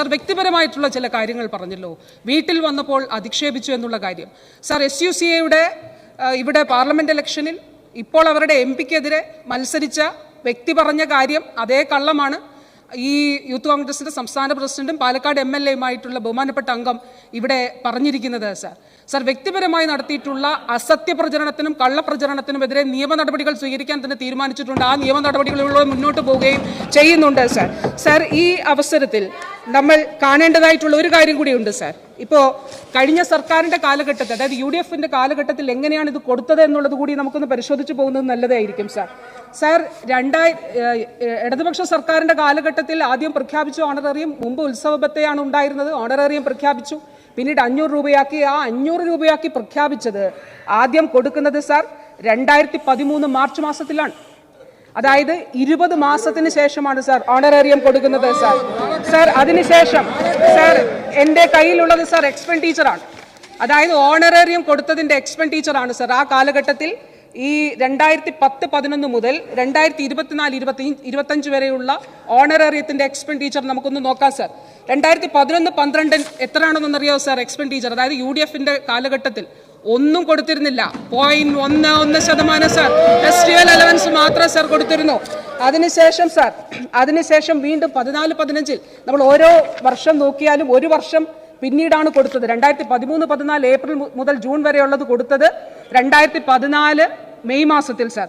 Sir വ്യക്തിപരമായിട്ടുള്ള ചില കാര്യങ്ങൾ പറഞ്ഞല്ലോ. വീട്ടിൽ വന്നപ്പോൾ അധിക്ഷേപിച്ചു എന്നുള്ള കാര്യം. സർ എസ് യു സി എയുടെ ഇവിടെ പാർലമെന്റ് ഇലക്ഷനിൽ ഇപ്പോൾ അവരുടെ എം പിക്കെതിരെ മത്സരിച്ച വ്യക്തി പറഞ്ഞ കാര്യം അതേ കള്ളമാണ്. ഈ യൂത്ത് കോൺഗ്രസിന്റെ സംസ്ഥാന പ്രസിഡന്റും പാലക്കാട് എം എൽ എയുമായിട്ടുള്ള ബഹുമാനപ്പെട്ട അംഗം ഇവിടെ പറഞ്ഞിരിക്കുന്നത് സാർ. സാർ വ്യക്തിപരമായി നടത്തിയിട്ടുള്ള അസത്യ പ്രചരണത്തിനും കള്ളപ്രചരണത്തിനുമെതിരെ നിയമ നടപടികൾ സ്വീകരിക്കാൻ തന്നെ തീരുമാനിച്ചിട്ടുണ്ട്. ആ നിയമ നടപടികളിലൂടെ മുന്നോട്ട് പോവുകയും ചെയ്യുന്നുണ്ട് സാർ. സാർ ഈ അവസരത്തിൽ നമ്മൾ കാണേണ്ടതായിട്ടുള്ള ഒരു കാര്യം കൂടിയുണ്ട് സാർ. ഇപ്പോൾ കഴിഞ്ഞ സർക്കാരിന്റെ കാലഘട്ടത്തിൽ അതായത് യു ഡി എഫിന്റെ കാലഘട്ടത്തിൽ എങ്ങനെയാണ് ഇത് കൊടുത്തത് എന്നുള്ളത് കൂടി നമുക്കൊന്ന് പരിശോധിച്ച് പോകുന്നത് നല്ലതായിരിക്കും സാർ. സാർ രണ്ടായി ഇടതുപക്ഷ സർക്കാരിന്റെ കാലഘട്ടത്തിൽ ആദ്യം പ്രഖ്യാപിച്ചു ഓണറേറിയം മുമ്പ് ഉത്സവബത്തയാണ് ഉണ്ടായിരുന്നത്. ഓണറേറിയം പ്രഖ്യാപിച്ചു. പിന്നീട് അഞ്ഞൂറ് രൂപയാക്കി. ആ അഞ്ഞൂറ് രൂപയാക്കി പ്രഖ്യാപിച്ചത് ആദ്യം കൊടുക്കുന്നത് സാർ രണ്ടായിരത്തി പതിമൂന്ന് മാർച്ച് മാസത്തിലാണ്. അതായത് ഇരുപത് മാസത്തിന് ശേഷമാണ് സാർ ഓണറേറിയം കൊടുക്കുന്നത് സാർ. സാർ അതിനുശേഷം സാർ എന്റെ കയ്യിലുള്ളത് സാർ എക്സ്പെൻഡിച്ചറാണ് അതായത് ഓണറേറിയം കൊടുത്തതിന്റെ എക്സ്പെൻഡിച്ചറാണ് സാർ. ആ കാലഘട്ടത്തിൽ ഈ രണ്ടായിരത്തി പത്ത് പതിനൊന്ന് മുതൽ രണ്ടായിരത്തി ഇരുപത്തിനാല് ഇരുപത്തി ഇരുപത്തഞ്ച് വരെയുള്ള ഓണറേറിയത്തിന്റെ എക്സ്പെൻഡിച്ചർ നമുക്കൊന്ന് നോക്കാം സാർ. രണ്ടായിരത്തി പതിനൊന്ന് പന്ത്രണ്ട് എത്രയാണെന്നറിയാമോ സാർ എക്സ്പെൻഡിച്ചർ അതായത് യു ഡി എഫിന്റെ കാലഘട്ടത്തിൽ ഒന്നും കൊടുത്തിരുന്നില്ല. പോയിന്റ് ഒന്ന് ഒന്ന് ശതമാനം സാർ ഫെസ്റ്റിവൽ അലവൻസ് മാത്രം സാർ കൊടുത്തിരുന്നു. അതിനുശേഷം സാർ അതിനുശേഷം വീണ്ടും പതിനാല് പതിനഞ്ചിൽ നമ്മൾ ഓരോ വർഷം നോക്കിയാലും ഒരു വർഷം പിന്നീടാണ് കൊടുത്തത്. രണ്ടായിരത്തി പതിമൂന്ന് പതിനാല് ഏപ്രിൽ മുതൽ ജൂൺ വരെയുള്ളത് കൊടുത്തത് രണ്ടായിരത്തി പതിനാല് മെയ് മാസത്തിൽ സാർ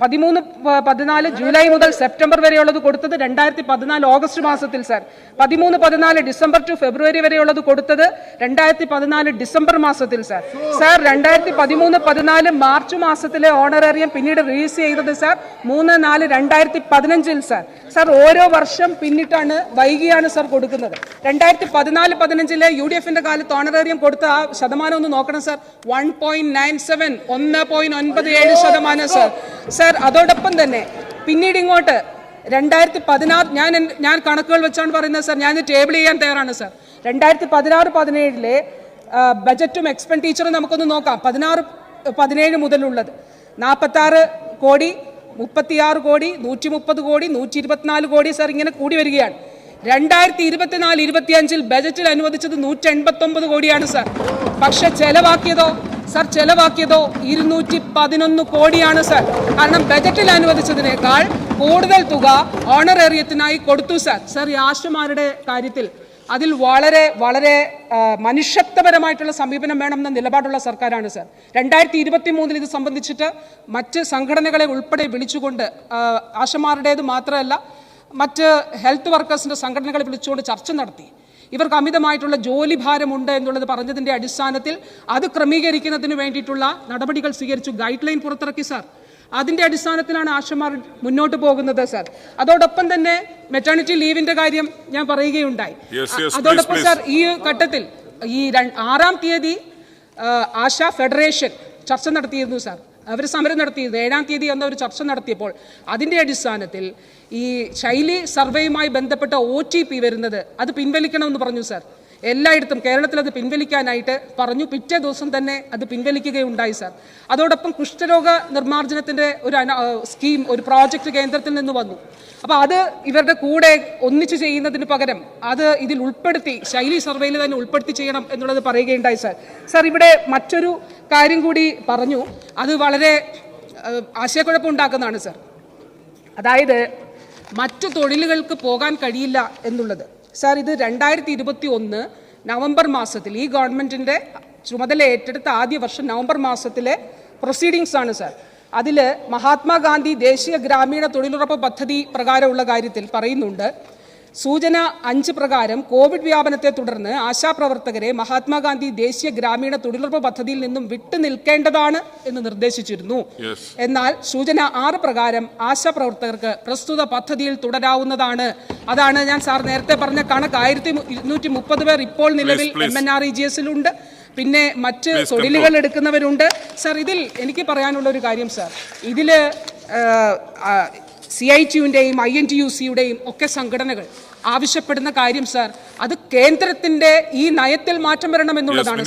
പതിമൂന്ന് പതിനാല് ജൂലൈ മുതൽ സെപ്റ്റംബർ വരെയുള്ളത് കൊടുത്തത് രണ്ടായിരത്തി പതിനാല് ഓഗസ്റ്റ് മാസത്തിൽ സാർ. പതിമൂന്ന് പതിനാല് ഡിസംബർ ടു ഫെബ്രുവരി വരെയുള്ളത് കൊടുത്തത് രണ്ടായിരത്തി പതിനാല് ഡിസംബർ മാസത്തിൽ സാർ. സാർ രണ്ടായിരത്തി പതിമൂന്ന് പതിനാല് മാർച്ച് മാസത്തിലെ ഓണറേറിയം പിന്നീട് റിലീസ് ചെയ്തത് സാർ മൂന്ന് നാല് രണ്ടായിരത്തി പതിനഞ്ചിൽ സാർ. സാർ ഓരോ വർഷം പിന്നിട്ടാണ് വൈകിയാണ് സാർ കൊടുക്കുന്നത്. രണ്ടായിരത്തി പതിനാല് പതിനഞ്ചിലെ യു ഡി എഫിന്റെ കാലത്ത് ഓണറേറിയം കൊടുത്ത ആ ശതമാനം ഒന്ന് നോക്കണം sir. One point nine seven ഒന്ന് പോയിന്റ് ഒൻപത് ഏഴ് ശതമാനം സാർ. സാർ അതോടൊപ്പം തന്നെ പിന്നീട് ഇങ്ങോട്ട് രണ്ടായിരത്തി പതിനാറ് ഞാൻ ഞാൻ കണക്കുകൾ വെച്ചാണ് പറയുന്നത് സാർ ഞാൻ ടേബിൾ ചെയ്യാൻ തയ്യാറാണ് സാർ. രണ്ടായിരത്തി പതിനാറ് പതിനേഴിലെ ബജറ്റും എക്സ്പെൻഡിച്ചറും നമുക്കൊന്ന് നോക്കാം. പതിനാറ് പതിനേഴ് മുതലുള്ളത്. നാൽപ്പത്താറ് കോടി മുപ്പത്തിയാറ് കോടി നൂറ്റി മുപ്പത് കോടി നൂറ്റി ഇരുപത്തിനാല് കോടി സാർ ഇങ്ങനെ കൂടി വരികയാണ്. രണ്ടായിരത്തി ഇരുപത്തിനാല് ഇരുപത്തിയഞ്ചിൽ ബജറ്റിൽ അനുവദിച്ചത് നൂറ്റി എൺപത്തി ഒമ്പത് കോടിയാണ് സർ. പക്ഷെ ചെലവാക്കിയതോ സർ ചെലവാക്കിയതോ ഇരുന്നൂറ്റി പതിനൊന്ന് കോടിയാണ് സർ. കാരണം ബജറ്റിൽ അനുവദിച്ചതിനേക്കാൾ കൂടുതൽ തുക ഓണറേറിയത്തിനായി കൊടുത്തു സർ. സർ ഈ ആശുമാരുടെ കാര്യത്തിൽ അതിൽ വളരെ വളരെ മനുഷ്യത്വപരമായിട്ടുള്ള സമീപനം വേണമെന്ന നിലപാടുള്ള സർക്കാരാണ് സർ. രണ്ടായിരത്തി ഇരുപത്തി മൂന്നിൽ ഇത് സംബന്ധിച്ചിട്ട് മറ്റ് സംഘടനകളെ ഉൾപ്പെടെ വിളിച്ചുകൊണ്ട് ആശമാരുടേത് മാത്രമല്ല മറ്റ് ഹെൽത്ത് വർക്കേഴ്സിന്റെ സംഘടനകളെ വിളിച്ചുകൊണ്ട് ചർച്ച നടത്തി. ഇവർക്ക് അമിതമായിട്ടുള്ള ജോലി ഭാരമുണ്ട് എന്നുള്ളത് പറഞ്ഞതിന്റെ അടിസ്ഥാനത്തിൽ അത് ക്രമീകരിക്കുന്നതിന് വേണ്ടിയിട്ടുള്ള നടപടികൾ സ്വീകരിച്ചു. ഗൈഡ് ലൈൻ പുറത്തിറക്കി സാർ. അതിന്റെ അടിസ്ഥാനത്തിലാണ് ആശമാർ മുന്നോട്ട് പോകുന്നത് സാർ. അതോടൊപ്പം തന്നെ മെറ്റേണിറ്റി ലീവിന്റെ കാര്യം ഞാൻ പറയുകയുണ്ടായി. അതോടൊപ്പം സാർ ഈ ഘട്ടത്തിൽ ഈ ആറാം തീയതി ആശാ ഫെഡറേഷൻ ചർച്ച നടത്തിയിരുന്നു സാർ. അവർ സമരം നടത്തിയത് ഏഴാം തീയതി എന്ന ഒരു ചർച്ച നടത്തിയപ്പോൾ അതിന്റെ അടിസ്ഥാനത്തിൽ ഈ ശൈലി സർവേയുമായി ബന്ധപ്പെട്ട ഒ ടി പി വരുന്നത് അത് പിൻവലിക്കണമെന്ന് പറഞ്ഞു സാർ. എല്ലായിടത്തും കേരളത്തിൽ അത് പിൻവലിക്കാനായിട്ട് പറഞ്ഞു. പിറ്റേ ദിവസം തന്നെ അത് പിൻവലിക്കുകയുണ്ടായി സാർ. അതോടൊപ്പം കുഷ്ഠരോഗ നിർമ്മാർജനത്തിന്റെ ഒരു സ്കീം ഒരു പ്രോജക്റ്റ് കേന്ദ്രത്തിൽ നിന്ന് വന്നു. അപ്പോൾ അത് ഇവരുടെ കൂടെ ഒന്നിച്ചു ചെയ്യുന്നതിന് പകരം അത് ഇതിൽ ഉൾപ്പെടുത്തി ശൈലി സർവേയിൽ തന്നെ ഉൾപ്പെടുത്തി ചെയ്യണം എന്നുള്ളത് പറയുകയുണ്ടായി സാർ. സാർ ഇവിടെ മറ്റൊരു കാര്യം കൂടി പറഞ്ഞു. അത് വളരെ ആശയക്കുഴപ്പമുണ്ടാക്കുന്നതാണ് സർ. അതായത് മറ്റു തൊഴിലുകൾക്ക് പോകാൻ കഴിയില്ല എന്നുള്ളത്. സർ ഇത് രണ്ടായിരത്തി ഇരുപത്തി ഒന്ന് നവംബർ മാസത്തിൽ ഈ ഗവൺമെന്റിന്റെ ചുമതല ഏറ്റെടുത്ത ആദ്യ വർഷം നവംബർ മാസത്തിലെ പ്രൊസീഡിങ്സ് ആണ് സർ. അതിൽ മഹാത്മാഗാന്ധി ദേശീയ ഗ്രാമീണ തൊഴിലുറപ്പ് പദ്ധതി പ്രകാരമുള്ള കാര്യത്തിൽ പറയുന്നുണ്ട്. സൂചന അഞ്ച് പ്രകാരം കോവിഡ് വ്യാപനത്തെ തുടർന്ന് ആശാപ്രവർത്തകരെ മഹാത്മാഗാന്ധി ദേശീയ ഗ്രാമീണ തൊഴിലുറപ്പ് പദ്ധതിയിൽ നിന്നും വിട്ടു നിൽക്കേണ്ടതാണ് എന്ന് നിർദ്ദേശിച്ചിരുന്നു. എന്നാൽ സൂചന ആറ് പ്രകാരം ആശാപ്രവർത്തകർക്ക് പ്രസ്തുത പദ്ധതിയിൽ തുടരാവുന്നതാണ്. അതാണ് ഞാൻ സാർ നേരത്തെ പറഞ്ഞ കണക്ക്. ആയിരത്തി ഇരുന്നൂറ്റി മുപ്പത് പേർ ഇപ്പോൾ നിലവിൽ. M N R E G എസിലുണ്ട്. പിന്നെ മറ്റ് തൊഴിലുകൾ എടുക്കുന്നവരുണ്ട്. സാർ ഇതിൽ എനിക്ക് പറയാനുള്ള ഒരു കാര്യം സാർ. ഇതിൽ സി ഐ ടിയുടെയും ഐ എൻ ടി യു സിയുടെയും ഒക്കെ സംഘടനകൾ ആവശ്യപ്പെടുന്ന കാര്യം സാർ അത് കേന്ദ്രത്തിന്റെ ഈ നയത്തിൽ മാറ്റം വരണം എന്നുള്ളതാണ്.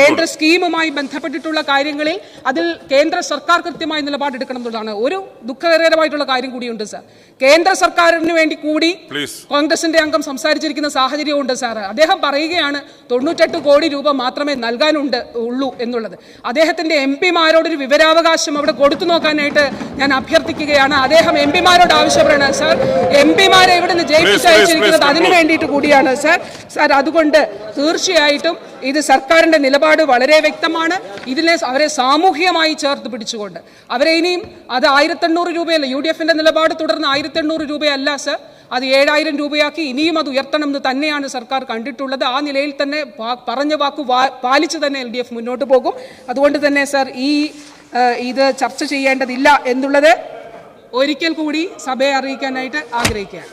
കേന്ദ്ര സ്കീമുമായി ബന്ധപ്പെട്ടിട്ടുള്ള കാര്യങ്ങളിൽ അതിൽ കേന്ദ്ര സർക്കാർ കൃത്യമായ നിലപാടെടുക്കണം എന്നുള്ളതാണ്. ഒരു ദുഃഖകരമായിട്ടുള്ള കാര്യം കൂടിയുണ്ട് സാർ കേന്ദ്ര സർക്കാരിന് വേണ്ടി കൂടി കോൺഗ്രസിന്റെ അംഗം സംസാരിച്ചിരിക്കുന്ന സാഹചര്യമുണ്ട് സാർ അദ്ദേഹം പറയുകയാണ് തൊണ്ണൂറ്റെട്ട് കോടി രൂപ മാത്രമേ നൽകാനുണ്ട് ഉള്ളൂ എന്നുള്ളത്. അദ്ദേഹത്തിന്റെ എം പിമാരോടൊരു വിവരാവകാശം അവിടെ കൊടുത്തു നോക്കാനായിട്ട് ഞാൻ അഭ്യർത്ഥിക്കുകയാണ്. അദ്ദേഹം എം പിമാരോട് ആവശ്യപ്പെടുന്നത് സാർ എം പിമാരെ ഇവിടുന്ന് ജയിപ്പിച്ചയച്ചിരിക്കുന്നത് അതിനു. വേണ്ടിയിട്ട് കൂടിയാണ് സാർ. സാർ അതുകൊണ്ട് തീർച്ചയായിട്ടും ഇത് സർക്കാരിന്റെ നിലപാട് വളരെ വ്യക്തമാണ്. ഇതിനെ അവരെ സാമൂഹികമായി ചേർത്ത് പിടിച്ചുകൊണ്ട്. അവരെ ഇനിയും അത് ആയിരത്തെണ്ണൂറ് രൂപയല്ല യു ഡി എഫിന്റെ നിലപാട് തുടർന്ന് ആയിരത്തെണ്ണൂറ് രൂപയല്ല സർ. അത് ഏഴായിരം രൂപയാക്കി ഇനിയും അത് ഉയർത്തണം എന്ന് തന്നെയാണ് സർക്കാർ കണ്ടിട്ടുള്ളത്. ആ നിലയിൽ തന്നെ പറഞ്ഞ വാക്ക് പാലിച്ച് തന്നെ എൽ ഡി എഫ് മുന്നോട്ട് പോകും. അതുകൊണ്ട് തന്നെ സർ ഈ ഇത് ചർച്ച ചെയ്യേണ്ടതില്ല എന്നുള്ളത് ഒരിക്കൽ കൂടി സഭയെ അറിയിക്കാനായിട്ട് ആഗ്രഹിക്കുകയാണ്.